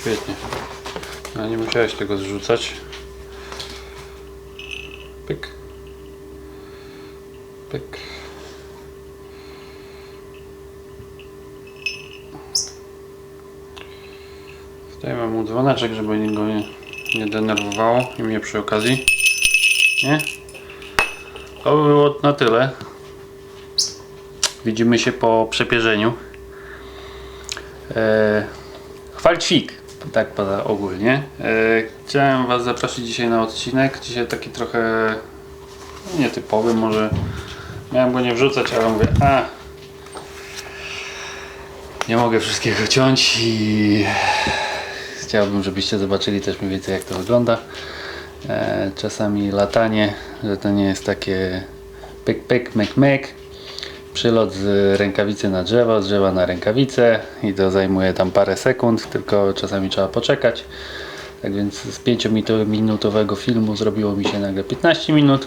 Świetnie. No nie musiałeś tego zrzucać. Pyk. Pyk. Zdajemy mu dzwoneczek, żeby go nie, nie denerwowało i mnie przy okazji. Nie? To by było na tyle. Widzimy się po przepierzeniu. Eee, tak pada ogólnie. Eee, chciałem Was zaprosić dzisiaj na odcinek. Dzisiaj taki trochę nietypowy, może miałem go nie wrzucać, ale mówię, a nie mogę wszystkiego ciąć i chciałbym, żebyście zobaczyli też mniej więcej jak to wygląda. E, czasami latanie, że to nie jest takie pyk pyk mek mek. Przylot z rękawicy na drzewo, z drzewa na rękawicę i to zajmuje tam parę sekund, tylko czasami trzeba poczekać. Tak więc z 5-minutowego filmu zrobiło mi się nagle 15 minut.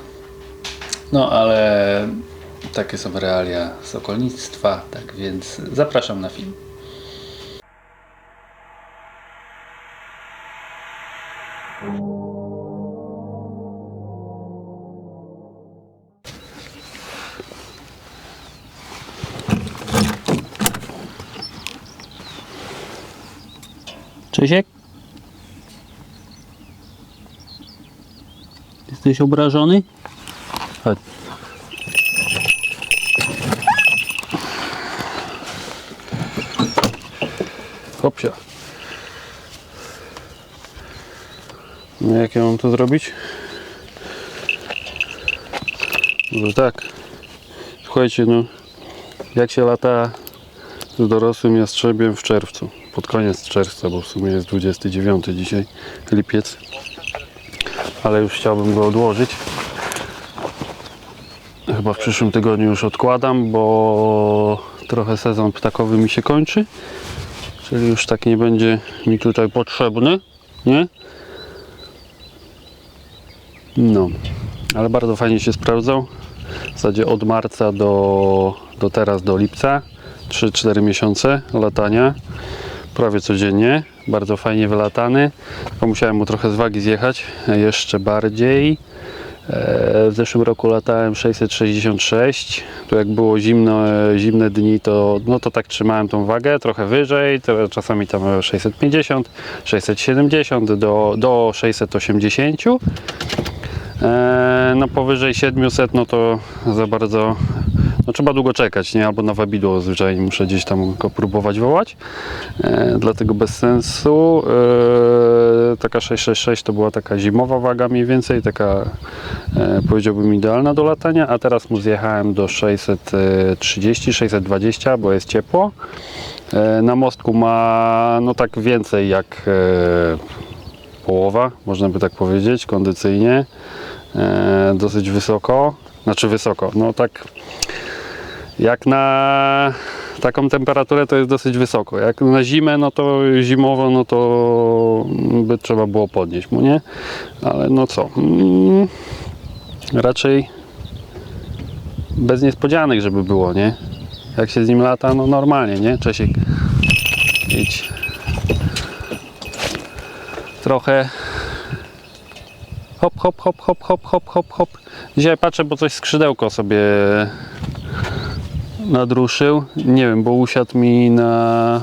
No ale takie są realia sokolnictwa, tak więc zapraszam na film. Czesiek? Jesteś obrażony? Chodź. Hopsia. No jak ja mam to zrobić? Może tak. Słuchajcie, no jak się lata z dorosłym jastrzębiem w czerwcu, pod koniec czerwca, bo w sumie jest 29 dzisiaj, lipiec, ale już chciałbym go odłożyć. Chyba w przyszłym tygodniu już odkładam, bo trochę sezon ptakowy mi się kończy, czyli już tak nie będzie mi tutaj potrzebny, nie? No, ale bardzo fajnie się sprawdzał. W zasadzie od marca do, do teraz, do lipca. 3-4 miesiące latania. Prawie codziennie. Bardzo fajnie wylatany. Tylko musiałem mu trochę z wagi zjechać. Jeszcze bardziej. E, W zeszłym roku latałem 666. Tu jak było zimno, e, zimne dni, to, no to tak trzymałem tą wagę trochę wyżej. To czasami tam 650, 670 do, do 680. E, no powyżej 700 no to za bardzo no trzeba długo czekać, nie? Albo na wabidło zwyczajnie muszę gdzieś tam go próbować wołać. E, dlatego bez sensu. E, taka 666 to była taka zimowa waga mniej więcej, taka e, powiedziałbym idealna do latania, a teraz mu zjechałem do 630, 620, bo jest ciepło. E, na mostku ma no tak więcej jak e, połowa, można by tak powiedzieć, kondycyjnie. E, dosyć wysoko, znaczy wysoko, no tak jak na taką temperaturę to jest dosyć wysoko. Jak na zimę, no to zimowo, no to by trzeba było podnieść mu, nie? Ale no co? Mm, raczej bez niespodzianek, żeby było, nie? Jak się z nim lata, no normalnie, nie? Czesiek, idź. Trochę hop, hop, hop, hop, hop, hop, hop, hop. Dzisiaj patrzę, bo coś skrzydełko sobie nadruszył. Nie wiem, bo usiadł mi na,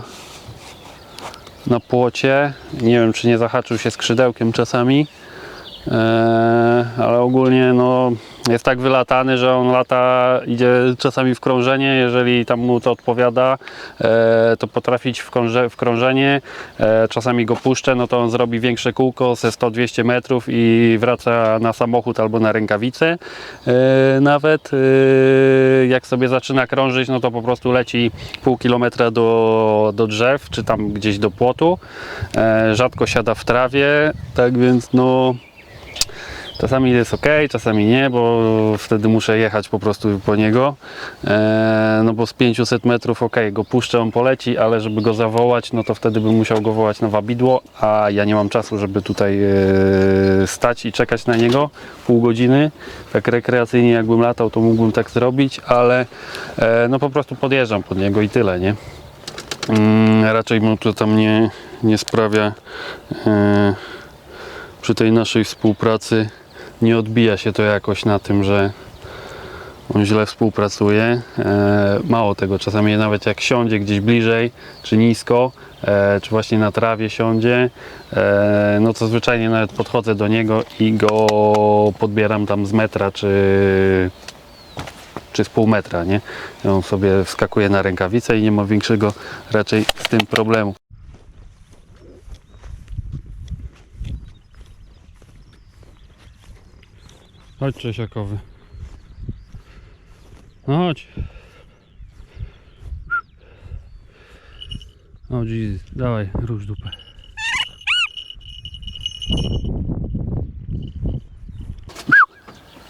na płocie. Nie wiem, czy nie zahaczył się skrzydełkiem czasami. Eee, ale ogólnie no, jest tak wylatany, że on lata, idzie czasami w krążenie, jeżeli tam mu to odpowiada, e, to potrafić w, krąże, w krążenie, e, czasami go puszczę, no to on zrobi większe kółko ze 100-200 metrów i wraca na samochód albo na rękawicę. E, nawet jak sobie zaczyna krążyć, no to po prostu leci pół kilometra do, do drzew, czy tam gdzieś do płotu. Rzadko siada w trawie, tak więc no Czasami jest ok, czasami nie, bo wtedy muszę jechać po prostu po niego. E, no bo z 500 metrów ok, go puszczę, on poleci, ale żeby go zawołać, no to wtedy bym musiał go wołać na wabidło, a ja nie mam czasu, żeby tutaj e, stać i czekać na niego pół godziny. Tak rekreacyjnie jakbym latał, to mógłbym tak zrobić, ale e, no po prostu podjeżdżam pod niego i tyle, nie? Mm, raczej mu to tam nie, nie sprawia e, przy tej naszej współpracy, nie odbija się to jakoś na tym, że on źle współpracuje. E, mało tego, czasami nawet jak siądzie gdzieś bliżej, czy nisko, e, czy właśnie na trawie siądzie, e, no to zwyczajnie nawet podchodzę do niego i go podbieram tam z metra, czy, czy z pół metra, nie? On sobie wskakuje na rękawicę i nie ma większego raczej z tym problemu. Chodź Czesiakowy. No chodź. O Jesus, dawaj, rusz dupę.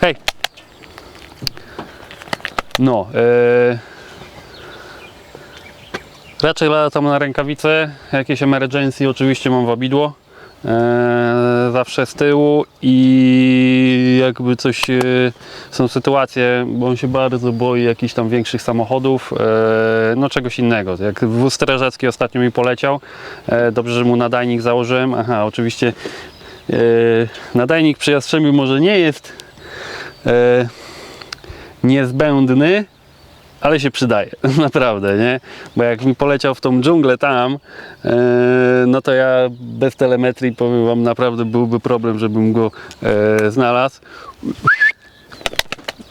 Hej! No, e... raczej latam na rękawice, jakieś emergency oczywiście mam wabidło. E, zawsze z tyłu i jakby coś e, są sytuacje, bo on się bardzo boi jakichś tam większych samochodów, e, no czegoś innego. Jak wóz strażacki ostatnio mi poleciał, dobrze, że mu nadajnik założyłem. Aha, oczywiście nadajnik przy Jastrzębiu może nie jest niezbędny, ale się przydaje, naprawdę, nie? Bo jak mi poleciał w tą dżunglę tam, e, no to ja bez telemetrii, powiem Wam, naprawdę byłby problem, żebym go e, znalazł.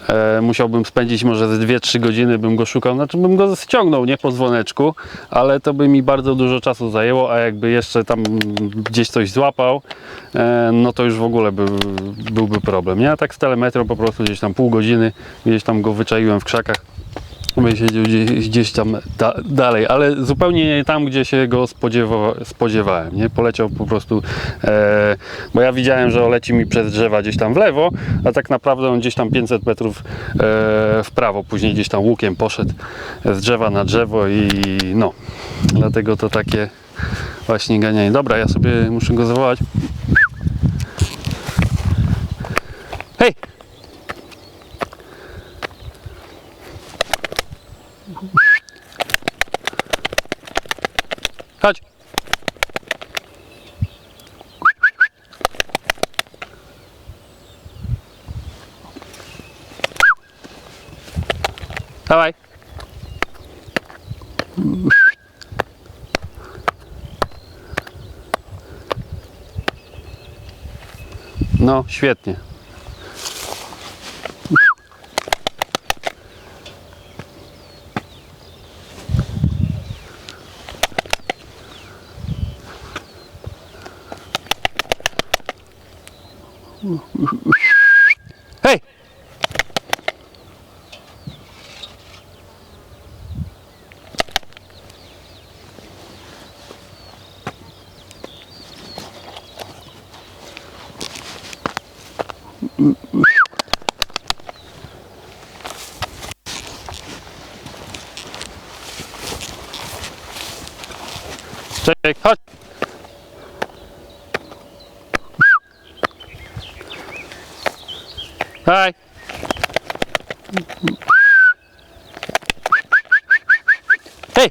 E, musiałbym spędzić może ze 2-3 godziny, bym go szukał, znaczy bym go ściągnął, nie po dzwoneczku, ale to by mi bardzo dużo czasu zajęło, a jakby jeszcze tam gdzieś coś złapał, no to już w ogóle by, byłby problem, nie? A tak z telemetrą po prostu gdzieś tam pół godziny, gdzieś tam go wyczaiłem w krzakach, by siedział gdzieś, gdzieś tam da, dalej, ale zupełnie nie tam, gdzie się go spodziewa, spodziewałem. Nie? Poleciał po prostu, e, bo ja widziałem, że leci mi przez drzewa gdzieś tam w lewo, a tak naprawdę on gdzieś tam 500 metrów e, w prawo, później gdzieś tam łukiem poszedł z drzewa na drzewo i no, dlatego to takie właśnie ganianie. Dobra, ja sobie muszę go zawołać. Hej! Chodź. Dawaj. No, świetnie. Ooh. Hej! Hej!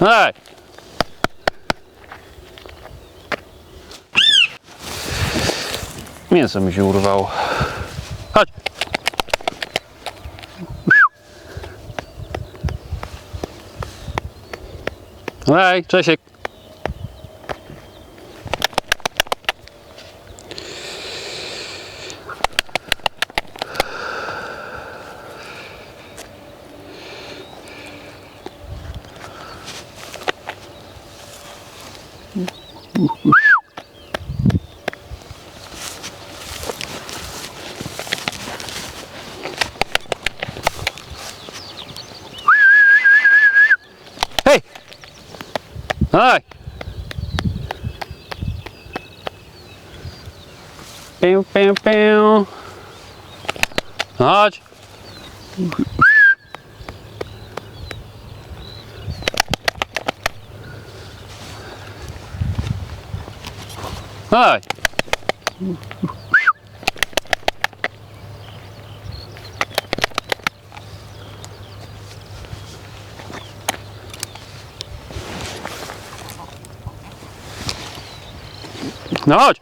Hej! Mięso mi się urwało. Chodź! Hej, Czesiek! Hej! Hej! Piu, piu, piu. Chodź! Hej! No chodź!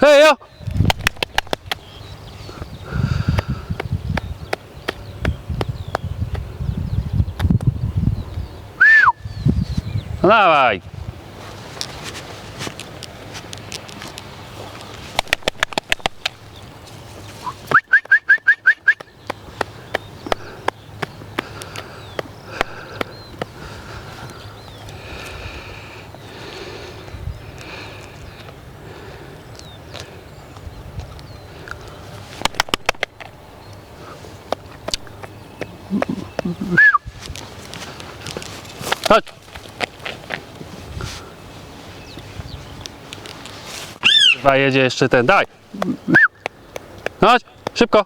Hej, ja! No dawaj! Chodź! Chyba jedzie jeszcze ten, daj! Chodź, szybko!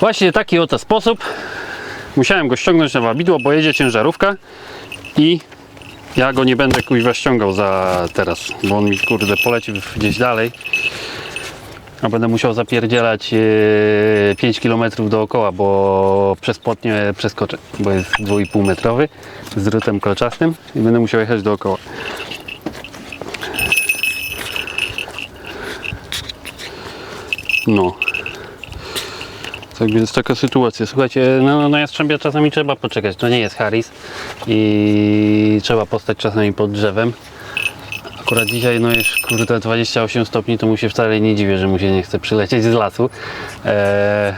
Właśnie taki oto sposób. Musiałem go ściągnąć na wabidło, bo jedzie ciężarówka i ja go nie będę kuźwa ściągał za teraz, bo on mi kurde poleci gdzieś dalej. A będę musiał zapierdzielać e, 5 km dookoła, bo przez płotnie przeskoczę, bo jest 2,5 metrowy z rutem kolczastym i będę musiał jechać dookoła. No. Tak więc taka sytuacja. Słuchajcie, no, na Jastrzębia czasami trzeba poczekać. To nie jest Harris i trzeba postać czasami pod drzewem. Akurat dzisiaj no jest kurde 28 stopni, to mu się wcale nie dziwię, że mu się nie chce przylecieć z lasu. Eee,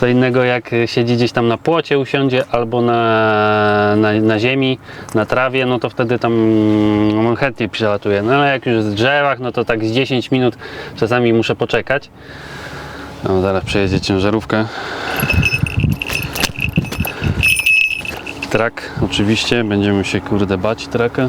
co innego jak siedzi gdzieś tam na płocie, usiądzie albo na, na, na ziemi, na trawie, no to wtedy tam mm, on chętnie przelatuje. No ale jak już z drzewach, no to tak z 10 minut czasami muszę poczekać. No, zaraz przejedzie ciężarówka. Trak, oczywiście, będziemy się kurde bać traka.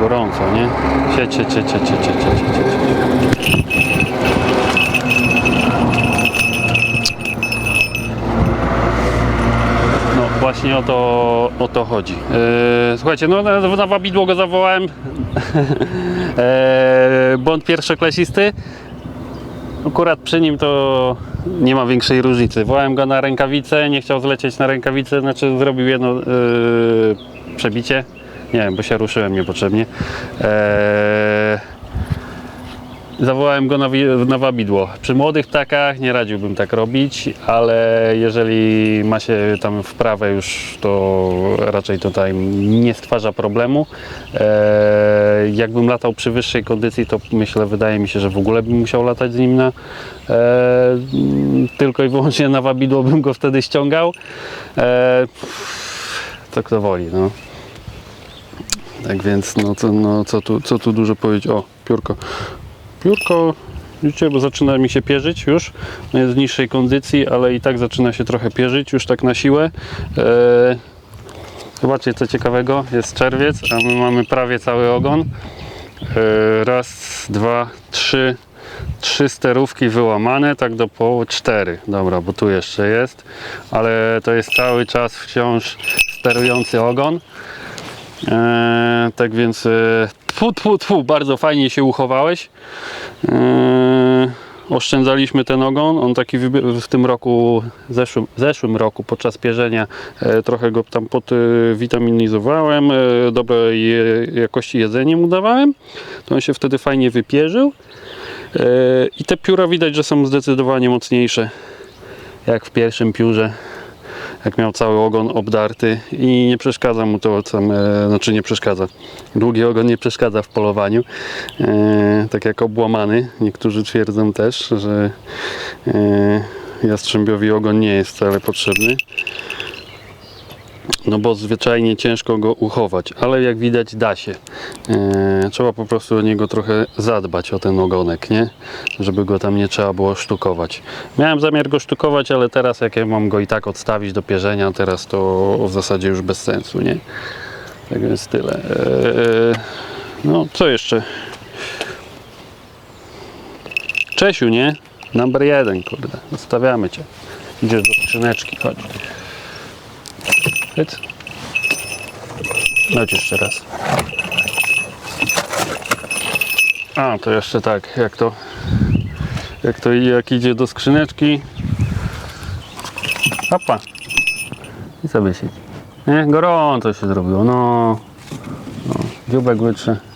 Gorąco, nie? Sieć, sieć, sieć, sieć, sieć, właśnie o to, o to chodzi. Yy, słuchajcie, no na, na wabidło go zawołałem. yy, błąd pierwszoklasisty. Akurat przy nim to nie ma większej różnicy. Wołałem go na rękawicę, nie chciał zlecieć na rękawicę, znaczy zrobił jedno yy, przebicie. Nie wiem, bo się ruszyłem niepotrzebnie. Yy, Zawołałem go na, na wabidło. Przy młodych ptakach nie radziłbym tak robić, ale jeżeli ma się tam wprawę już, to raczej tutaj nie stwarza problemu. E, jakbym latał przy wyższej kondycji, to myślę, wydaje mi się, że w ogóle bym musiał latać z nim na, e, tylko i wyłącznie na wabidło bym go wtedy ściągał. E, to kto woli, no. Tak więc, no, co, no co, tu, co tu dużo powiedzieć? O, piórko. Piórko, widzicie, bo zaczyna mi się pierzyć już. No jest w niższej kondycji, ale i tak zaczyna się trochę pierzyć już tak na siłę. Eee, zobaczcie co ciekawego, jest czerwiec, a my mamy prawie cały ogon. Eee, raz, dwa, trzy, trzy sterówki wyłamane, tak do połowy, cztery. Dobra, bo tu jeszcze jest, ale to jest cały czas wciąż sterujący ogon. Eee, tak więc e, tfu, tfu, tfu, bardzo fajnie się uchowałeś. Eee, oszczędzaliśmy ten ogon. On taki w tym roku, zeszłym, zeszłym roku podczas pierzenia e, trochę go tam podwitaminizowałem, e, dobrej je- jakości jedzenie mu dawałem. To on się wtedy fajnie wypierzył. E, I te pióra widać, że są zdecydowanie mocniejsze jak w pierwszym piórze jak miał cały ogon obdarty i nie przeszkadza mu to tam, e, znaczy nie przeszkadza. Długi ogon nie przeszkadza w polowaniu. E, tak jak obłamany. Niektórzy twierdzą też, że e, jastrzębiowi ogon nie jest wcale potrzebny. No bo zwyczajnie ciężko go uchować, ale jak widać da się. E, trzeba po prostu o niego trochę zadbać, o ten ogonek, nie? Żeby go tam nie trzeba było sztukować. Miałem zamiar go sztukować, ale teraz jak ja mam go i tak odstawić do pierzenia, teraz to w zasadzie już bez sensu, nie? Tak więc tyle. E, no co jeszcze? Czesiu, nie? Number jeden, kurde. Zostawiamy cię. Idziesz do skrzyneczki, chodź. Chodź. Chodź jeszcze raz. A, to jeszcze tak, jak to jak to jak idzie do skrzyneczki. Hopa. I sobie siedzi. Nie? Gorąco się zrobiło, no. no dziubek wytrze.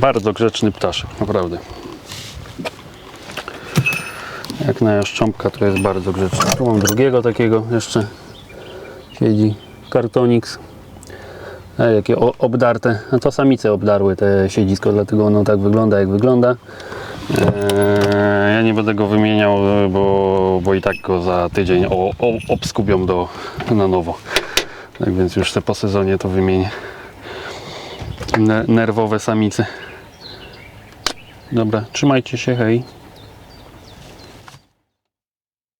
Bardzo grzeczny ptaszek, naprawdę. Jak na jaszcząbka to jest bardzo grzeczny. Tu mam drugiego takiego jeszcze. Siedzi kartonix. A jakie o- obdarte. No to samice obdarły te siedzisko, dlatego ono tak wygląda jak wygląda. Eee, ja nie będę go wymieniał, bo, bo i tak go za tydzień o, o, obskubią do, na nowo. Tak więc już te po sezonie to wymienię. Ne, nerwowe samice. Dobra, trzymajcie się, hej.